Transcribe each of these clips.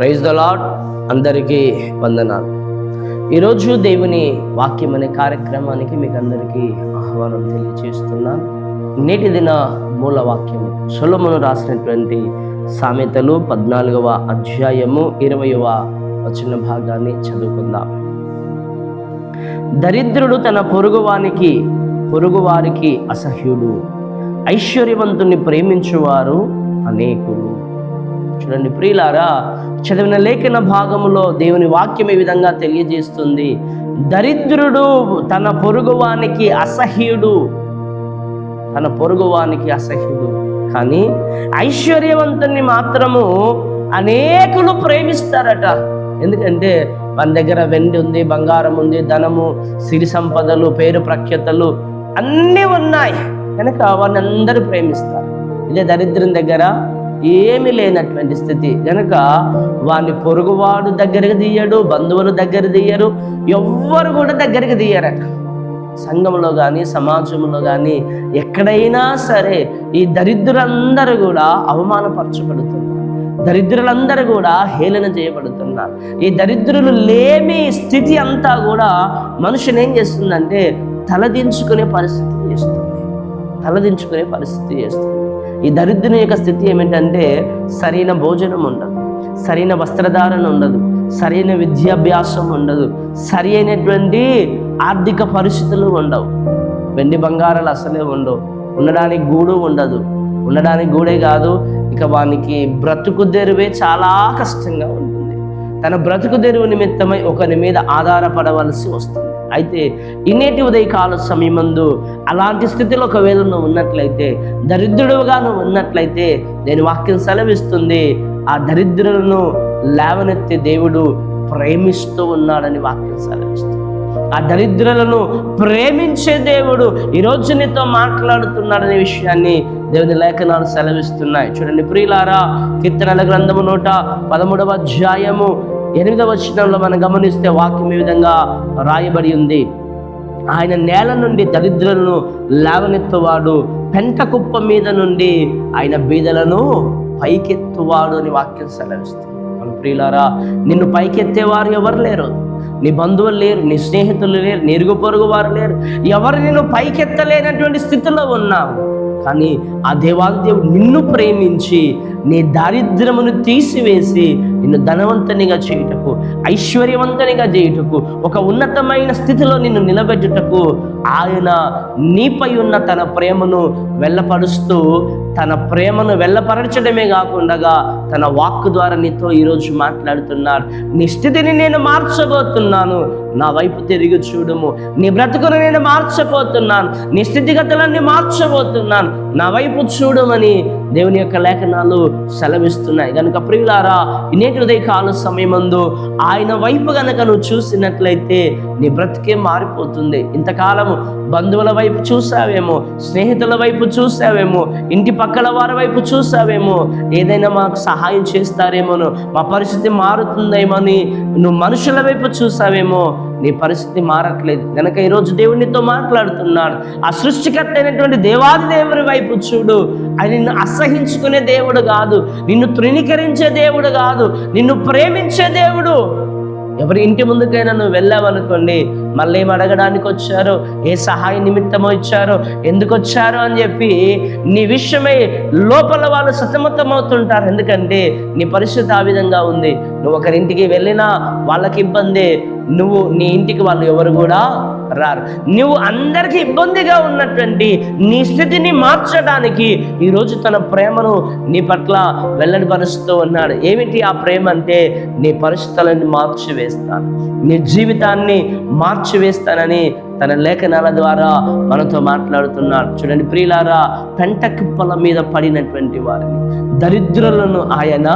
Praise the lord అందరికీ వందనాలు. ఈరోజు దేవుని వాక్యం అనే కార్యక్రమానికి మీకు అందరికీ ఆహ్వానం తెలియజేస్తున్నాను. నేటి దిన మూల వాక్యం సులమును రాసినటువంటి సామెతలు పద్నాలుగవ అధ్యాయము ఇరవయవ వచన భాగాన్ని చదువుకుందాం. దరిద్రుడు తన పొరుగువానికి పొరుగువారికి అసహ్యుడు ఐశ్వర్యవంతుని ప్రేమించువారు అనేకులు. చూడండి ప్రియులారా చదివిన లేఖన భాగములో దేవుని వాక్యం ఈ విధంగా తెలియజేస్తుంది. దరిద్రుడు తన పొరుగువానికి అసహ్యుడు. తన పొరుగువానికి అసహ్యుడు. కానీ ఐశ్వర్యవంతుని మాత్రము అనేకులు ప్రేమిస్తారట. ఎందుకంటే మన దగ్గర వెండి ఉంది బంగారం ఉంది ధనము సిరి సంపదలు పేరు ప్రఖ్యతలు అన్నీ ఉన్నాయి. కనుక వారిని అందరూ ప్రేమిస్తారు. ఇదే దరిద్రం దగ్గర ఏమీ లేనటువంటి స్థితి. కనుక వాడిని పొరుగువాడు దగ్గరికి తీయడు బంధువులు దగ్గర తీయరు ఎవ్వరు కూడా దగ్గరికి తీయరట. సంఘంలో కానీ సమాజంలో కానీ ఎక్కడైనా సరే ఈ దరిద్రులందరూ కూడా అవమానపరచబడుతున్నారు. దరిద్రులందరూ కూడా హేళన చేయబడుతున్నారు. ఈ దరిద్రులు లేమి స్థితి అంతా కూడా మనుషుని ఏం చేస్తుందంటే తలదించుకునే పరిస్థితి చేస్తుంది. తలదించుకునే పరిస్థితి చేస్తుంది. ఈ దరిద్రుని యొక్క స్థితి ఏమిటంటే సరైన భోజనం ఉండదు సరైన వస్త్రధారణ ఉండదు సరైన విద్యాభ్యాసం ఉండదు సరి అయినటువంటి ఆర్థిక పరిస్థితులు ఉండవు. వెండి బంగారాలు అసలే ఉండవు ఉండడానికి గూడు ఉండదు ఉండడానికి గూడే కాదు. ఇక వానికి బ్రతుకు తెరువే చాలా కష్టంగా ఉంటుంది. తన బ్రతుకు తెరువు నిమిత్తమై ఒకరి మీద ఆధారపడవలసి వస్తుంది. అయితే ఇన్నేటి ఉదయకాల సమయమందు అలాంటి స్థితిలో ఒకవేళ నువ్వు ఉన్నట్లయితే దరిద్రుడుగా నువ్వు ఉన్నట్లయితే నేను వాక్యం సెలవిస్తుంది ఆ దరిద్రులను లేవనెత్తే దేవుడు ప్రేమిస్తూ ఉన్నాడని వాక్యం సెలవిస్తుంది. ఆ దరిద్రులను ప్రేమించే దేవుడు ఈరోజు నీతో మాట్లాడుతున్నాడనే విషయాన్ని దేవుని లేఖనాలు సెలవిస్తున్నాయి. చూడండి ప్రియులారా కీర్తనల గ్రంథము నూట పదమూడవ అధ్యాయము ఎనిమిదవ వచనంలో మనం గమనిస్తే వాక్యం ఈ విధంగా రాయబడి ఉంది. ఆయన నేల నుండి దరిద్రులను లేవనెత్తువాడు పెంట కుప్ప మీద నుండి ఆయన బీదలను పైకెత్తువాడు అని వాక్యం సెలవిస్తుంది. మన ప్రియులారా నిన్ను పైకెత్తేవారు ఎవరు లేరు? నీ బంధువులు లేరు నీ స్నేహితులు లేరు నిరుగు పొరుగు వారు లేరు. ఎవరు నిన్ను పైకెత్తలేనటువంటి స్థితిలో ఉన్నావు? కానీ ఆ దేవాది దేవుడు నిన్ను ప్రేమించి నీ దారిద్ర్యమును తీసివేసి నిన్ను ధనవంతునిగా చేయుటకు ఐశ్వర్యవంతునిగా చేయుటకు ఒక ఉన్నతమైన స్థితిలో నిన్ను నిలబెట్టుటకు ఆయన నీపై ఉన్న తన ప్రేమను వెళ్ళపరుస్తూ తన ప్రేమను వెళ్ళపరచడమే కాకుండా తన వాక్కు ద్వారా నీతో ఈరోజు మాట్లాడుతున్నాడు. నీ స్థితిని నేను మార్చబోతున్నాను. నా వైపు తిరిగి చూడము. నీ బ్రతుకును నేను మార్చబోతున్నాను. నీ స్థితిగతులన్నీ మార్చబోతున్నాను. నా వైపు చూడమని దేవుని యొక్క లేఖనాలు సెలవిస్తున్నాయి. కనుక ప్రియులారా నేటి ఉదయ సమయమందు ఆయన వైపు గనక నువ్వు చూసినట్లయితే నీ బ్రతికే మారిపోతుంది. ఇంతకాలము బంధువుల వైపు చూసావేమో స్నేహితుల వైపు చూసావేమో ఇంటి పక్కల వారి వైపు చూసావేమో ఏదైనా మాకు సహాయం చేస్తారేమోనో మా పరిస్థితి మారుతుందేమో అని నువ్వు మనుషుల వైపు చూసావేమో నీ పరిస్థితి మారట్లేదు. కనుక ఈరోజు దేవునితో మాట్లాడుతున్నాడు. ఆ సృష్టికర్త అయినటువంటి దేవాది దేవుని వైపు చూడు. ఆయన నిన్ను అసహించుకునే దేవుడు కాదు. నిన్ను తృణీకరించే దేవుడు కాదు. నిన్ను ప్రేమించే దేవుడు. ఎవరి ఇంటి ముందుకైనా నువ్వు వెళ్ళావనుకోండి మళ్ళీ ఏం అడగడానికి వచ్చారో? ఏ సహాయ నిమిత్తమో ఇచ్చారో? ఎందుకు వచ్చారో అని చెప్పి నీ విషయమై లోపల వాళ్ళు సతమతమవుతుంటారు. ఎందుకంటే నీ పరిస్థితి ఆ విధంగా ఉంది. నువ్వు ఒకరింటికి వెళ్ళినా వాళ్ళకి ఇబ్బంది. నువ్వు నీ ఇంటికి వాళ్ళు ఎవరు కూడా రారు. నువ్వు అందరికీ ఇబ్బందిగా ఉన్నటువంటి నీ స్థితిని మార్చడానికి ఈరోజు తన ప్రేమను నీ పట్ల వెల్లడిపరుస్తూ ఉన్నాడు. ఏమిటి ఆ ప్రేమ అంటే? నీ పరిస్థితులను మార్చివేస్తాను. నీ జీవితాన్ని మార్చివేస్తానని తన లేఖనాల ద్వారా మనతో మాట్లాడుతున్నాడు చూడండి ప్రియులారా పెంట కుప్పల మీద పడినటువంటి వారిని. దరిద్రులను ఆయన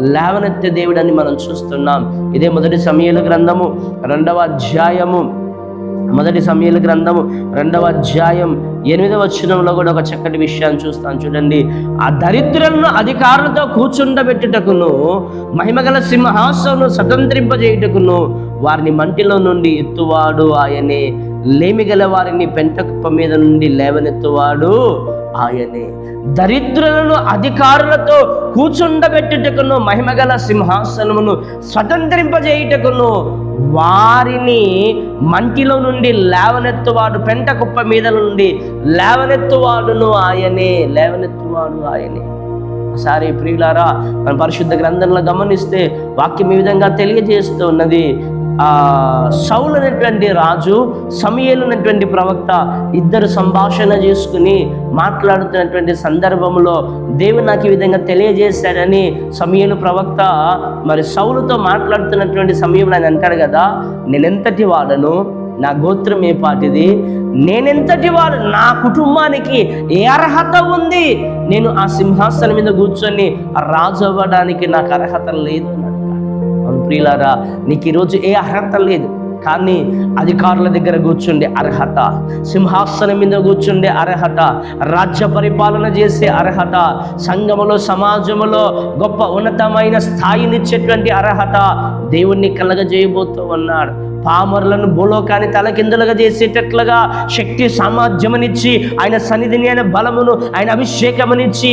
లేవనెత్తే దేవుడని మనం చూస్తున్నాం. ఇదే మొదటి సమయాల గ్రంథము రెండవ అధ్యాయము. మొదటి సమయాల గ్రంథము రెండవ అధ్యాయం ఎనిమిదవ వచనంలో కూడా ఒక చక్కటి విషయాన్ని చూస్తాను. చూడండి. ఆ దరిద్రులను అధికారులతో కూర్చుండబెట్టుటకును మహిమగల సింహాసమును స్వతంత్రింపజేయుటకును వారిని మంటిలో నుండి ఎత్తువాడు ఆయనే. లేమిగల వారిని పెంటకుప్ప మీద నుండి లేవనెత్తువాడు ఆయనే. దరిద్రులను అధికారులతో కూర్చుండబెట్టుటకును మహిమగల సింహాసనమును స్వతంత్రింపజేయుటకును వారిని మంటిలో నుండి లేవనెత్తువాడు పెంట కుప్ప మీద నుండి లేవనెత్తువాడును ఆయనే లేవనెత్తువాడు ఆయనే. ఒకసారి ప్రియులారా మన పరిశుద్ధ గ్రంథంలో గమనిస్తే వాక్యం ఈ విధంగా తెలియజేస్తూ ఉన్నది సౌలు అనేటువంటి రాజు సమయలు అనేటువంటి ప్రవక్త ఇద్దరు సంభాషణ చేసుకుని మాట్లాడుతున్నటువంటి సందర్భంలో దేవుడు నాకు ఈ విధంగా తెలియజేశాడని సమయలు ప్రవక్త మరి సౌలుతో మాట్లాడుతున్నటువంటి సమయంలో ఆయన అంటాడు కదా నేనెంతటి వాడను? నా గోత్రం ఏ పాటిది? నేనెంతటి వాడు? నా కుటుంబానికి ఏ అర్హత ఉంది? నేను ఆ సింహాసనం మీద కూర్చొని రాజు అవ్వడానికి నాకు అర్హత లేదు. అవును ప్రియులారా నీకు ఈరోజు ఏ అర్హత లేదు. కానీ అధికారుల దగ్గర కూర్చుండే అర్హత సింహాసనం మీద కూర్చుండే అర్హత రాజ్య పరిపాలన చేసే అర్హత సంఘములో సమాజములో గొప్ప ఉన్నతమైన స్థాయినిచ్చేటువంటి అర్హత దేవుణ్ణి కలగజేయబోతూ ఉన్నాడు. పామరులను భూలోకాన్ని తలకిందులుగా చేసేటట్లుగా శక్తి సామర్థ్యమనిచ్చి ఆయన సన్నిధిని ఆయన బలమును ఆయన అభిషేకమునిచ్చి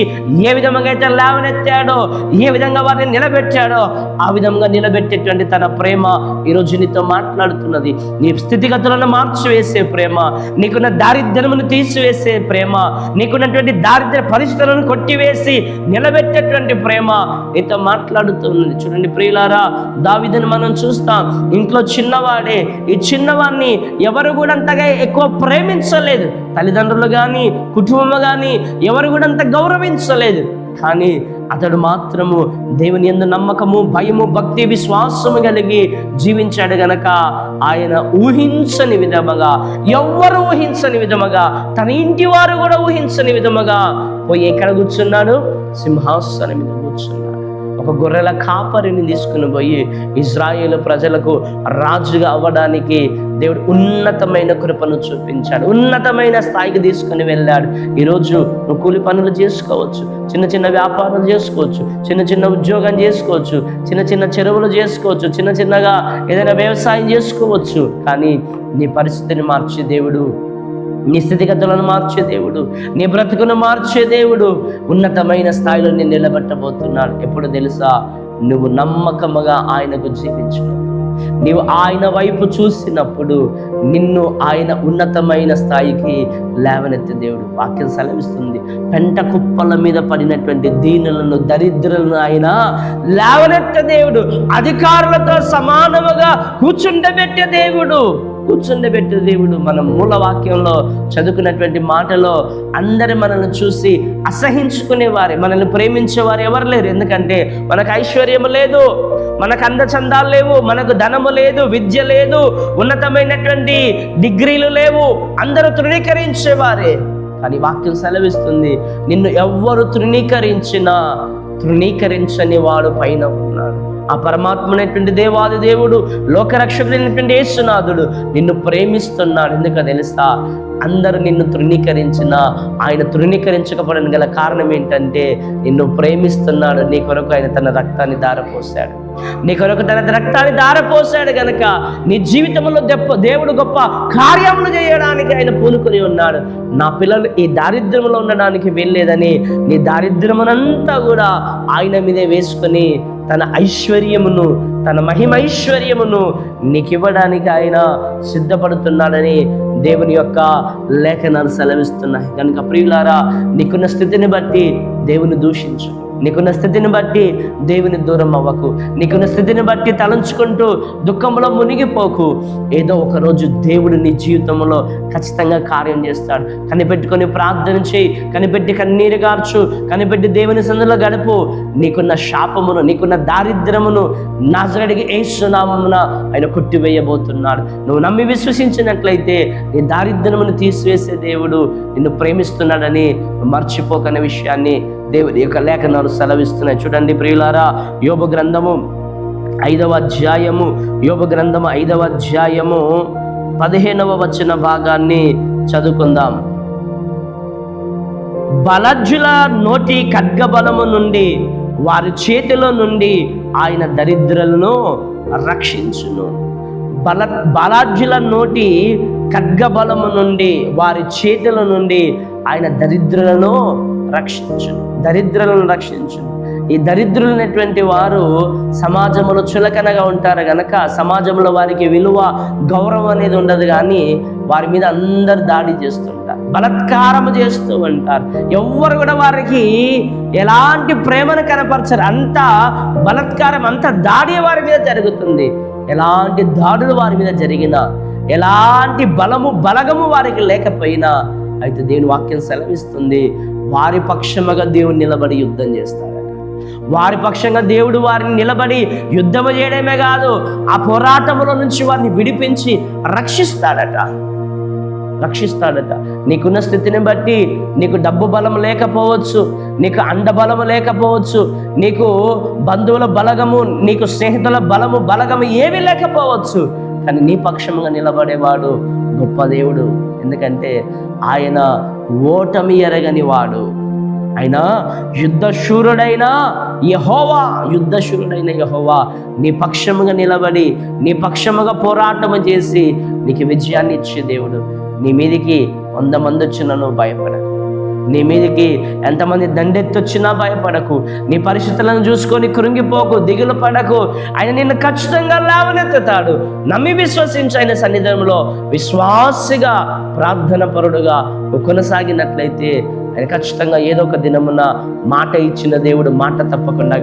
ఏ విధంగా అయితే లేవనెత్తాడో ఏ విధంగా వారిని నిలబెట్టాడో ఆ విధంగా నిలబెట్టేటువంటి తన ప్రేమ ఈరోజు నీతో మాట్లాడుతున్నది. నీ స్థితిగతులను మార్చివేసే ప్రేమ నీకున్న దారిద్ర్యమును తీసివేసే ప్రేమ నీకున్నటువంటి దారిద్ర్య పరిస్థితులను కొట్టివేసి నిలబెట్టేటువంటి ప్రేమ నీతో మాట్లాడుతున్నది. చూడండి ప్రియులారా దావిదని మనం చూస్తాం. ఇంట్లో చిన్నవాడే ఈ చిన్నవాడిని ఎవరు కూడా అంతగా ఎక్కువ ప్రేమించలేదు. తల్లిదండ్రులు కానీ కుటుంబం కానీ ఎవరు కూడా అంత గౌరవించలేదు. కానీ అతడు మాత్రము దేవుని ఎందు నమ్మకము భయము భక్తి విశ్వాసము కలిగి జీవించాడు గనక ఆయన ఊహించని విధముగా ఎవ్వరు ఊహించని విధముగా తన ఇంటి వారు కూడా ఊహించని విధముగా పోయి ఎక్కడ కూర్చున్నాడు? సింహాసనం మీద కూర్చున్నాడు. ఒక గొర్రెల కాపరిని తీసుకుని పోయి ఇజ్రాయేల్ ప్రజలకు రాజుగా అవ్వడానికి దేవుడు ఉన్నతమైన కృపను చూపించాడు. ఉన్నతమైన స్థాయికి తీసుకుని వెళ్ళాడు. ఈరోజు నువ్వు కూలి పనులు చేసుకోవచ్చు చిన్న చిన్న వ్యాపారాలు చేసుకోవచ్చు చిన్న చిన్న ఉద్యోగం చేసుకోవచ్చు చిన్న చిన్న చెరువులు చేసుకోవచ్చు చిన్న చిన్నగా ఏదైనా వ్యవసాయం చేసుకోవచ్చు. కానీ నీ పరిస్థితిని మార్చి దేవుడు నీ స్థితిగతులను మార్చే దేవుడు నీ బ్రతుకును మార్చే దేవుడు ఉన్నతమైన స్థాయిలో నేను నిలబెట్టబోతున్నాడు. ఎప్పుడు తెలుసా? నువ్వు నమ్మకముగా ఆయనకు జీవించు నీవు ఆయన వైపు చూసినప్పుడు నిన్ను ఆయన ఉన్నతమైన స్థాయికి లేవనెత్తే దేవుడు వాక్యం సెలవిస్తుంది. పెంట కుప్పల మీద పడినటువంటి దీనులను దరిద్రులను ఆయన లేవనెత్తే దేవుడు. అధికారులతో సమానముగా కూర్చుండబెట్టే దేవుడు. కూర్చుండబెట్టే దేవుడు మన మూల వాక్యంలో చదువుకున్నటువంటి మాటలో అందరి మనల్ని చూసి అసహించుకునేవారే మనల్ని ప్రేమించేవారు ఎవరు లేరు. ఎందుకంటే మనకు ఐశ్వర్యము లేదు మనకు అందచందాలు లేవు మనకు ధనము లేదు విద్య లేదు ఉన్నతమైనటువంటి డిగ్రీలు లేవు. అందరూ తృణీకరించేవారే. కానీ వాక్యం సెలవిస్తుంది నిన్ను ఎవ్వరు తృణీకరించినా తృణీకరించని వాడు పైన ఉన్నాడు. ఆ పరమాత్మనేటువంటి దేవాది దేవుడు లోకరక్షకుడైనటువంటి యేసునాథుడు నిన్ను ప్రేమిస్తున్నాడు. ఎందుకు తెలుసా? అందరూ నిన్ను తృణీకరించిన ఆయన తృణీకరించకపోవడానికి గల కారణం ఏంటంటే నిన్ను ప్రేమిస్తున్నాడు. నీ కొరకు ఆయన తన రక్తాన్ని దారపోశాడు నీ కొరకు తన రక్తాన్ని దారపోశాడు గనక నీ జీవితంలో గొప్ప దేవుడు గొప్ప కార్యములు చేయడానికి ఆయన పూనుకొని ఉన్నాడు. నా పిల్లలు ఈ దారిద్ర్యంలో ఉండడానికి వెళ్ళలేదని నీ దారిద్ర్యమునంతా కూడా ఆయన మీదే వేసుకొని తన ఐశ్వర్యమును తన మహిమైశ్వర్యమును నీకు ఇవ్వడానికి ఆయన సిద్ధపడుతున్నాడని దేవుని యొక్క లేఖనాలు సెలవిస్తున్నాయి. కనుక ప్రియులారా నీకున్న స్థితిని బట్టి దేవుని దూషించు నీకున్న స్థితిని బట్టి దేవుని దూరం అవ్వకు. నీకున్న స్థితిని బట్టి తలంచుకుంటూ దుఃఖంలో మునిగిపోకు. ఏదో ఒక రోజు దేవుడు నీ జీవితంలో ఖచ్చితంగా కార్యం చేస్తాడు. కనిపెట్టుకొని ప్రార్థన చేయి. కనిపెట్టి కన్నీరు గార్చు. కనిపెట్టి దేవుని సందులో గడుపు. నీకున్న శాపమును నీకున్న దారిద్రమును నాజరడికి ఏసునామమున ఆయన కొట్టివేయబోతున్నాడు. నువ్వు నమ్మి విశ్వసించినట్లయితే నీ దారిద్ర్యమును తీసివేసే దేవుడు నిన్ను ప్రేమిస్తున్నాడని మర్చిపోకనే విషయాన్ని దేవుని యొక్క లేఖనాలు సెలవిస్తున్నాయి. చూడండి ప్రియులారా యోగ గ్రంథము ఐదవ అధ్యాయము యోగ గ్రంథము ఐదవ అధ్యాయము పదిహేనవ వచ్చిన భాగాన్ని చదువుకుందాం. బలజ్జుల నోటి ఖడ్గబలము నుండి వారి చేతిలో నుండి ఆయన దరిద్రులను రక్షించును. బల బలాజ్యుల నోటి ఖడ్గబలము నుండి వారి చేతుల నుండి ఆయన దరిద్రులను రక్షించును. దరిద్రులను రక్షించును. ఈ దరిద్రులైనటువంటి వారు సమాజంలో చులకనగా ఉంటారు గనక సమాజంలో వారికి విలువ గౌరవం అనేది ఉండదు కానీ వారి మీద అందరు దాడి చేస్తుంటారు. బలత్కారము చేస్తూ ఉంటారు. ఎవ్వరు కూడా వారికి ఎలాంటి ప్రేమను కనపరచరు. అంత బలత్కారం అంత దాడి వారి మీద జరుగుతుంది. ఎలాంటి దాడులు వారి మీద జరిగినా ఎలాంటి బలము బలగము వారికి లేకపోయినా అయితే దేవుని వాక్యం సెలవిస్తుంది. వారి పక్షముగా దేవుడు నిలబడి యుద్ధం చేస్తాడట. వారి పక్షంగా దేవుడు వారిని నిలబడి యుద్ధము చేయడమే కాదు ఆ పోరాటంలో నుంచి వారిని విడిపించి రక్షిస్తాడట. రక్షిస్తాడట. నీకున్న స్థితిని బట్టి నీకు డబ్బు బలం లేకపోవచ్చు నీకు అండ బలము లేకపోవచ్చు నీకు బంధువుల బలగము నీకు స్నేహితుల బలము బలగము ఏమీ లేకపోవచ్చు. కానీ నీ పక్షముగా నిలబడేవాడు గొప్ప దేవుడు. ఎందుకంటే ఆయన ఓటమి ఎరగని వాడు. ఆయన యుద్ధశూరుడైన యహోవా యుద్ధశూరుడైన యహోవా నీ పక్షముగా నిలబడి నీ పక్షముగా పోరాటం చేసి నీకు విజయాన్ని ఇచ్చే దేవుడు. నీ మీదికి వంద మంది వచ్చినను భయపడకు. నీ మీదికి ఎంతమంది దండెత్తొచ్చినా భయపడకు. నీ పరిస్థితులను చూసుకొని కృంగిపోకు దిగులు పడకు. ఆయన నిన్ను ఖచ్చితంగా లేవనెత్తుతాడు. నమ్మి విశ్వసించి ఆయన సన్నిధానంలో. విశ్వాసిగా ప్రార్థన పరుడుగా కొనసాగినట్లయితే ఆయన ఖచ్చితంగా ఏదో ఒక దినమున మాట ఇచ్చిన దేవుడు మాట తప్పకుండా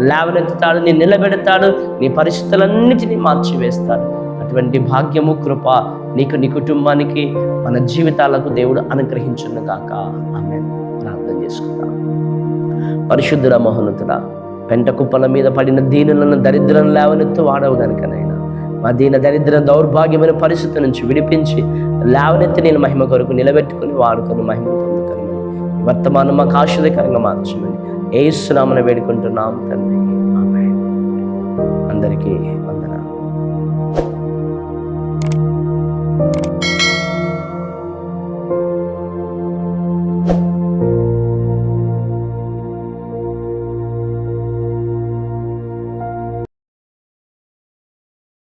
లేవనెత్తుతాడు నీ నిలబెడతాడు నీ పరిస్థితులన్నిటినీ మార్చివేస్తాడు. అటువంటి భాగ్యము కృప నీకు నీ కుటుంబానికి మన జీవితాలకు దేవుడు అనుగ్రహించును కాక ఆమె ప్రార్థన చేసుకుందాం. పరిశుద్ధుడ మహోన్నతుడా పెంట కుప్పల మీద పడిన దీనులను దరిద్రం లేవనెత్తు వాడవు గనుకనైనా మా దీన దరిద్ర దౌర్భాగ్యమైన పరిస్థితి నుంచి విడిపించి లేవనెత్తి నేను మహిమ కొరకు నిలబెట్టుకుని వాడుకొని మహిమ పొందుకొని వర్తమానం మాకు ఆశ్చర్యకరంగా మార్చమని. ఏ వేడుకుంటున్నాం తండ్రి. ఆమె అందరికీ